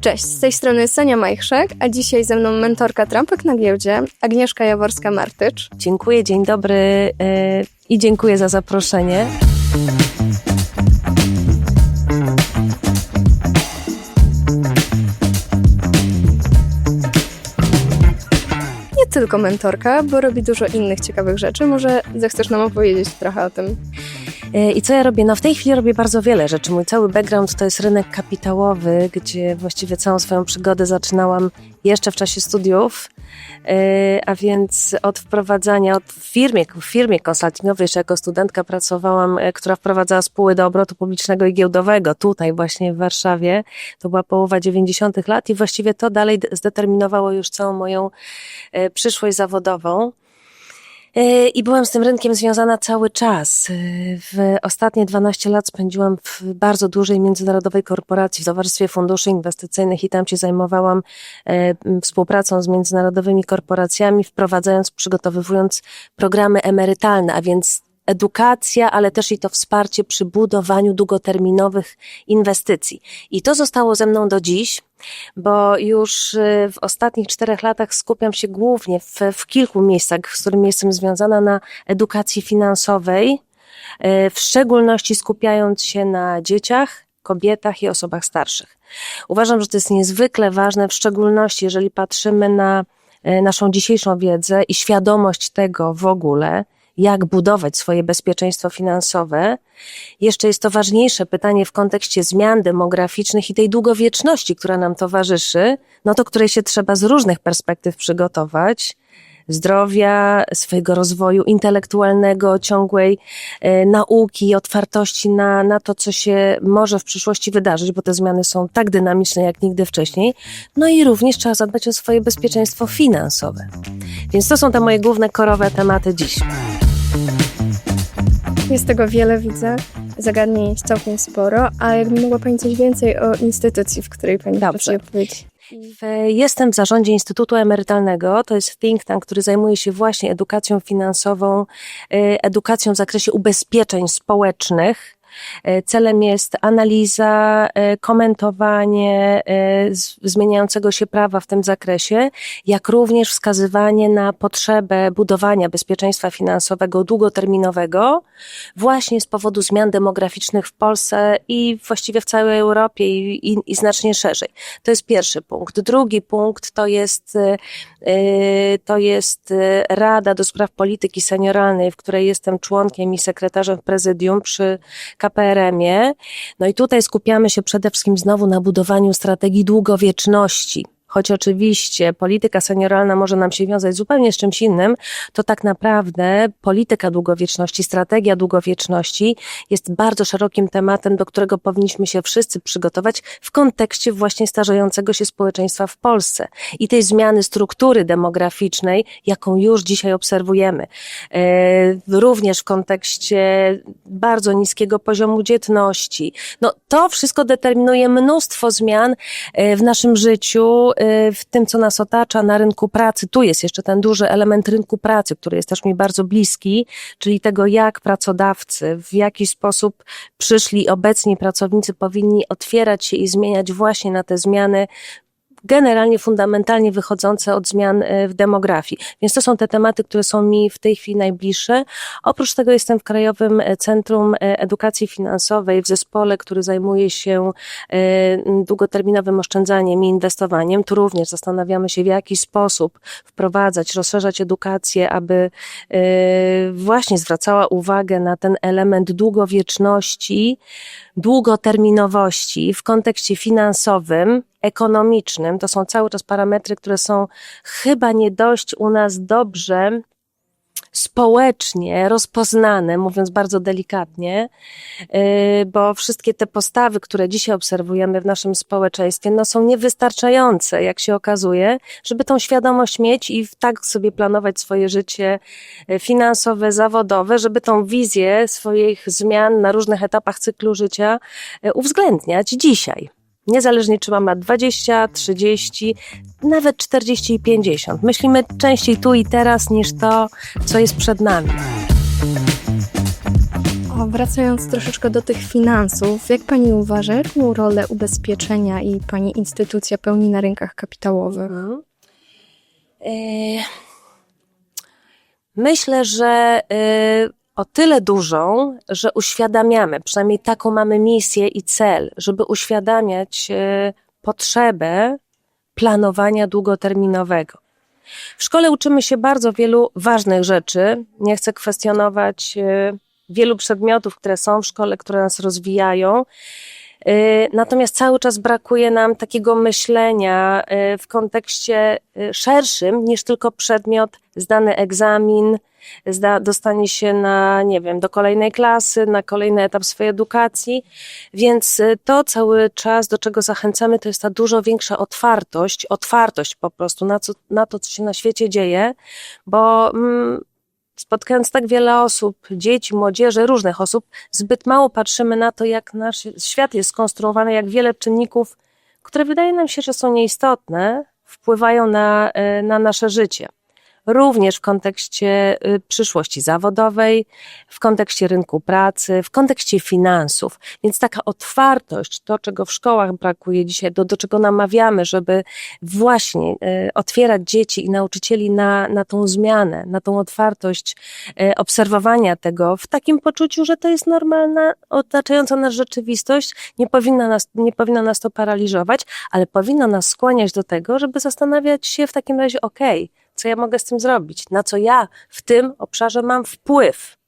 Cześć, z tej strony Sonia Majchrzak, a dzisiaj ze mną mentorka trampek na giełdzie, Agnieszka Jaworska-Martycz. Dziękuję, dzień dobry yy, i dziękuję za zaproszenie. Nie tylko mentorka, bo robi dużo innych ciekawych rzeczy. Może zechcesz nam opowiedzieć trochę o tym? Yy, I co ja robię? No w tej chwili robię bardzo wiele rzeczy. Mój cały background to jest rynek kapitałowy, gdzie właściwie całą swoją przygodę zaczynałam jeszcze w czasie studiów, yy, a więc od wprowadzania, od firmie, w firmie konsultingowej, jeszcze jako studentka pracowałam, yy, która wprowadzała spóły do obrotu publicznego i giełdowego tutaj właśnie w Warszawie. To była połowa 90. lat i właściwie to dalej zdeterminowało już całą moją przyszłość zawodową. Yy, I byłam z tym rynkiem związana cały czas. Yy, W ostatnie 12 lat spędziłam w bardzo dużej międzynarodowej korporacji, w Towarzystwie Funduszy Inwestycyjnych i tam się zajmowałam m, współpracą z międzynarodowymi korporacjami, wprowadzając, przygotowywując programy emerytalne, a więc edukacja, ale też i to wsparcie przy budowaniu długoterminowych inwestycji. I to zostało ze mną do dziś bo już y, w ostatnich czterech latach skupiam się głównie w, w kilku miejscach, z którymi jestem związana na edukacji finansowej, y, w szczególności skupiając się na dzieciach, kobietach i osobach starszych. Uważam, że to jest niezwykle ważne, w szczególności jeżeli patrzymy na y, naszą dzisiejszą wiedzę i świadomość tego w ogóle, jak budować swoje bezpieczeństwo finansowe. Jeszcze jest to ważniejsze pytanie w kontekście zmian demograficznych i tej długowieczności, która nam towarzyszy, no to której się trzeba z różnych perspektyw przygotować. Zdrowia, swojego rozwoju intelektualnego, ciągłej e, nauki, otwartości na, na to, co się może w przyszłości wydarzyć, bo te zmiany są tak dynamiczne jak nigdy wcześniej. No i również trzeba zadbać o swoje bezpieczeństwo finansowe. Więc to są te moje główne korowe tematy dziś. Jest tego wiele, widzę. Zagadnień jest całkiem sporo, a jakby mogła Pani coś więcej o instytucji, w której Pani pracuje powiedzieć? Jestem w zarządzie Instytutu Emerytalnego. To jest think tank, który zajmuje się właśnie edukacją finansową, y, edukacją w zakresie ubezpieczeń społecznych. Y, Celem jest analiza, y, komentowanie z- zmieniającego się prawa w tym zakresie, jak również wskazywanie na potrzebę budowania bezpieczeństwa finansowego długoterminowego, właśnie z powodu zmian demograficznych w Polsce i właściwie w całej Europie i, i, i znacznie szerzej. To jest pierwszy punkt. Drugi punkt to jest, to jest Rada do Spraw Polityki Senioralnej, w której jestem członkiem i sekretarzem w prezydium przy KPRM-ie. No i tutaj skupiamy się przede wszystkim znowu na budowaniu strategii długowieczności. Choć oczywiście polityka senioralna może nam się wiązać zupełnie z czymś innym, to tak naprawdę polityka długowieczności, strategia długowieczności jest bardzo szerokim tematem, do którego powinniśmy się wszyscy przygotować w kontekście właśnie starzejącego się społeczeństwa w Polsce i tej zmiany struktury demograficznej, jaką już dzisiaj obserwujemy. E, Również w kontekście bardzo niskiego poziomu dzietności. No, to wszystko determinuje mnóstwo zmian e, w naszym życiu, e, w tym, co nas otacza na rynku pracy. Tu jest jeszcze ten duży element rynku pracy, który jest też mi bardzo bliski, czyli tego, jak pracodawcy, w jaki sposób przyszli obecni pracownicy powinni otwierać się i zmieniać właśnie na te zmiany generalnie fundamentalnie wychodzące od zmian e, w demografii. Więc to są te tematy, które są mi w tej chwili najbliższe. Oprócz tego jestem w Krajowym Centrum Edukacji Finansowej w zespole, który zajmuje się długoterminowym oszczędzaniem i inwestowaniem. Tu również zastanawiamy się, w jaki sposób wprowadzać, rozszerzać edukację, aby właśnie zwracała uwagę na ten element długowieczności, długoterminowości w kontekście finansowym, ekonomicznym. To są cały czas parametry, które są chyba nie dość u nas dobrze społecznie rozpoznane, mówiąc bardzo delikatnie, yy, bo wszystkie te postawy, które dzisiaj obserwujemy w naszym społeczeństwie, no są niewystarczające, jak się okazuje, żeby tą świadomość mieć i tak sobie planować swoje życie yy, finansowe, zawodowe, żeby tą wizję swoich zmian na różnych etapach cyklu życia yy, uwzględniać dzisiaj. Niezależnie czy mam lat 20, 30, nawet 40 i 50. Myślimy częściej tu i teraz niż to, co jest przed nami. wracając troszeczkę do tych finansów, jak pani uważa, jaką rolę ubezpieczenia i pani instytucja pełni na rynkach kapitałowych? Mhm. E, Myślę, że e, o tyle dużą, że uświadamiamy, przynajmniej taką mamy misję i cel, żeby uświadamiać e, potrzebę planowania długoterminowego. W szkole uczymy się bardzo wielu ważnych rzeczy. Nie chcę kwestionować e, wielu przedmiotów, które są w szkole, które nas rozwijają. Y, Natomiast cały czas brakuje nam takiego myślenia y, w kontekście y, szerszym niż tylko przedmiot, zdany egzamin, zda, dostanie się na, nie wiem, do kolejnej klasy, na kolejny etap swojej edukacji. Więc to cały czas, do czego zachęcamy, to jest ta dużo większa otwartość, otwartość po prostu na, co, na to, co się na świecie dzieje, bo mm, spotkając tak wiele osób, dzieci, młodzieży, różnych osób, zbyt mało patrzymy na to, jak nasz świat jest skonstruowany, jak wiele czynników, które wydaje nam się, że są nieistotne, wpływają na, e, na nasze życie. Również w kontekście y, przyszłości zawodowej, w kontekście rynku pracy, w kontekście finansów. Więc taka otwartość, to czego w szkołach brakuje dzisiaj, do, do czego namawiamy, żeby właśnie y, otwierać dzieci i nauczycieli na, na tą zmianę, na tą otwartość y, obserwowania tego w takim poczuciu, że to jest normalna, otaczająca nas rzeczywistość, nie powinna nas, nie powinno nas to paraliżować, ale powinno nas skłaniać do tego, żeby zastanawiać się w takim razie, okej, co ja mogę z tym zrobić, na co ja w tym obszarze mam wpływ.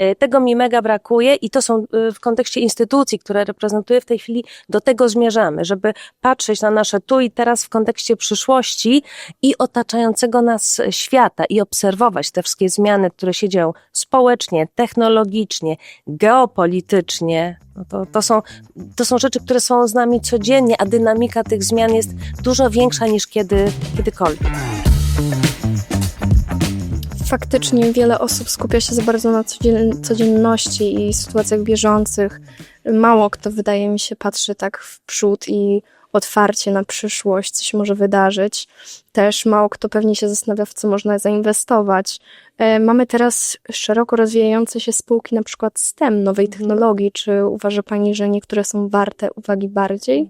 Y, Tego mi mega brakuje i to są y, w kontekście instytucji, które reprezentuję w tej chwili, do tego zmierzamy, żeby patrzeć na nasze tu i teraz w kontekście przyszłości i otaczającego nas świata i obserwować te wszystkie zmiany, które się dzieją społecznie, technologicznie, geopolitycznie. No to, to, są, to są rzeczy, które są z nami codziennie, a dynamika tych zmian jest dużo większa niż kiedy, kiedykolwiek. Faktycznie wiele osób skupia się za bardzo na codzien- codzienności i sytuacjach bieżących. Mało kto, wydaje mi się, patrzy tak w przód i otwarcie na przyszłość, co się może wydarzyć. Też mało kto pewnie się zastanawia, w co można zainwestować. E, Mamy teraz szeroko rozwijające się spółki, na przykład STEM, nowej technologii. Czy uważa Pani, że niektóre są warte uwagi bardziej?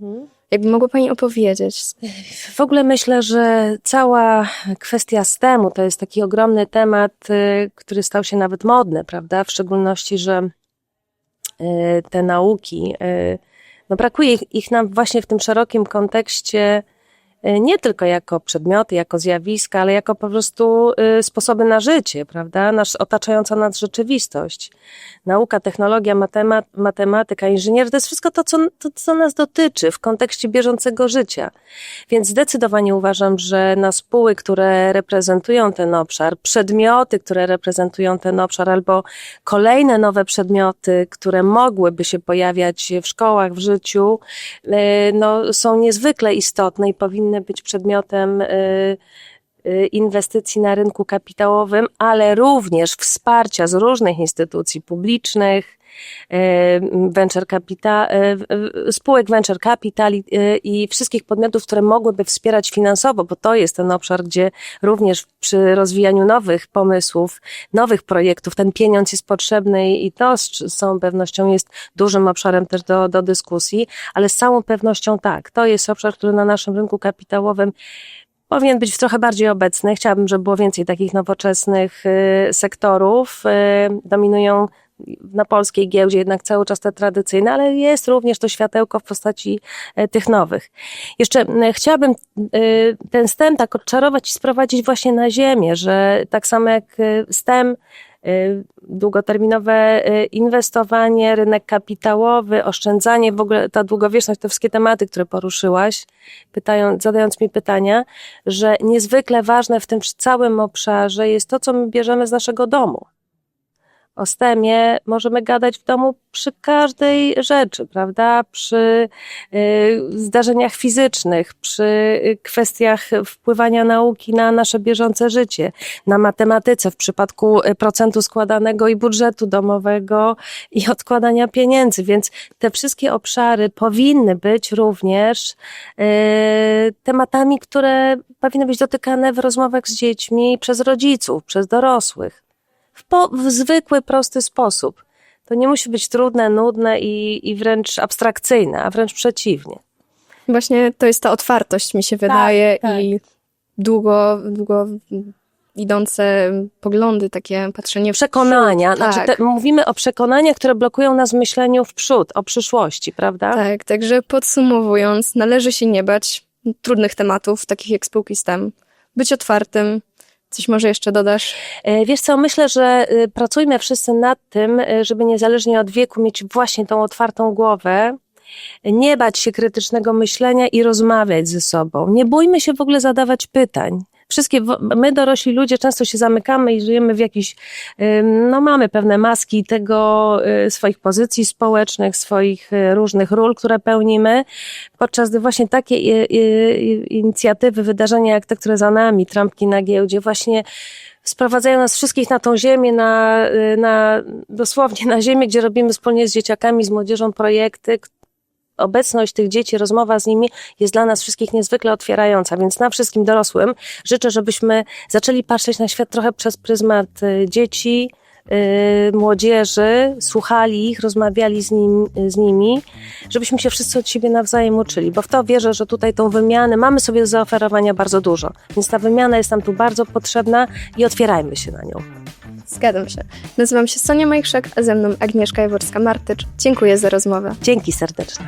Jakby mogła Pani opowiedzieć? W ogóle myślę, że cała kwestia STEM-u to jest taki ogromny temat, y, który stał się nawet modny, prawda? W szczególności, że y, te nauki, y, no brakuje ich, ich nam właśnie w tym szerokim kontekście nie tylko jako przedmioty, jako zjawiska, ale jako po prostu y, sposoby na życie, prawda? Nasz, otaczająca nas rzeczywistość. Nauka, technologia, matemat, matematyka, inżynier, to jest wszystko to co, to, co nas dotyczy w kontekście bieżącego życia. Więc zdecydowanie uważam, że na spóły, które reprezentują ten obszar, przedmioty, które reprezentują ten obszar, albo kolejne nowe przedmioty, które mogłyby się pojawiać w szkołach, w życiu, y, no, są niezwykle istotne i powinny być przedmiotem y, inwestycji na rynku kapitałowym, ale również wsparcia z różnych instytucji publicznych, y, venture capital, y, y, spółek venture capital i, y, wszystkich podmiotów, które mogłyby wspierać finansowo, bo to jest ten obszar, gdzie również przy rozwijaniu nowych pomysłów, nowych projektów, ten pieniądz jest potrzebny i to z całą pewnością jest dużym obszarem też do, do dyskusji, ale z całą pewnością tak, to jest obszar, który na naszym rynku kapitałowym powinien być trochę bardziej obecny. Chciałabym, żeby było więcej takich nowoczesnych y, sektorów. Y, dominują na polskiej giełdzie jednak cały czas te tradycyjne, ale jest również to światełko w postaci e, tych nowych. Jeszcze chciałabym ten STEM tak odczarować i sprowadzić właśnie na ziemię, że tak samo jak STEM, długoterminowe e, inwestowanie, rynek kapitałowy, oszczędzanie, w ogóle ta długowieczność, te wszystkie tematy, które poruszyłaś, pytając, zadając mi pytania, że niezwykle ważne w tym całym obszarze jest to, co my bierzemy z naszego domu o STEMie możemy gadać w domu przy każdej rzeczy, prawda? Przy y, zdarzeniach fizycznych, przy y, kwestiach wpływania nauki na nasze bieżące życie, na matematyce w przypadku y, procentu składanego i budżetu domowego i odkładania pieniędzy. Więc te wszystkie obszary powinny być również tematami, które powinny być dotykane w rozmowach z dziećmi przez rodziców, przez dorosłych w, po, w zwykły, prosty sposób. To nie musi być trudne, nudne i, i wręcz abstrakcyjne, a wręcz przeciwnie. Właśnie to jest ta otwartość, mi się wydaje, tak. i długo, długo idące poglądy, takie patrzenie w Przekonania, przód, znaczy tak. te, mówimy o przekonaniach, które blokują nas w myśleniu w przód, o przyszłości, prawda? Tak, także podsumowując, należy się nie bać trudnych tematów, takich jak spółki STEM. Być otwartym. Coś może jeszcze dodasz? E, Wiesz co, myślę, że y, pracujmy wszyscy nad tym, y, żeby niezależnie od wieku mieć właśnie tą otwartą głowę, nie bać się krytycznego myślenia i rozmawiać ze sobą. Nie bójmy się w ogóle zadawać pytań. Wszystkie, my dorośli ludzie często się zamykamy i żyjemy w jakiś, no mamy pewne maski tego, y, swoich pozycji społecznych, swoich y, różnych ról, które pełnimy, podczas gdy właśnie takie y, inicjatywy, wydarzenia jak te, które za nami, trampki na giełdzie, właśnie sprowadzają nas wszystkich na tą ziemię, na, na, dosłownie na ziemię, gdzie robimy wspólnie z dzieciakami, z młodzieżą projekty. Obecność tych dzieci, rozmowa z nimi jest dla nas wszystkich niezwykle otwierająca, więc nam wszystkim dorosłym życzę, żebyśmy zaczęli patrzeć na świat trochę przez pryzmat y, dzieci, y, młodzieży, słuchali ich, rozmawiali z, nim, z nimi, żebyśmy się wszyscy od siebie nawzajem uczyli, bo w to wierzę, że tutaj tą wymianę mamy sobie do zaoferowania bardzo dużo, więc ta wymiana jest nam tu bardzo potrzebna i otwierajmy się na nią. Zgadzam się. Nazywam się Sonia Majchrzak, a ze mną Agnieszka Jaworska-Martycz. Dziękuję za rozmowę. Dzięki serdecznie.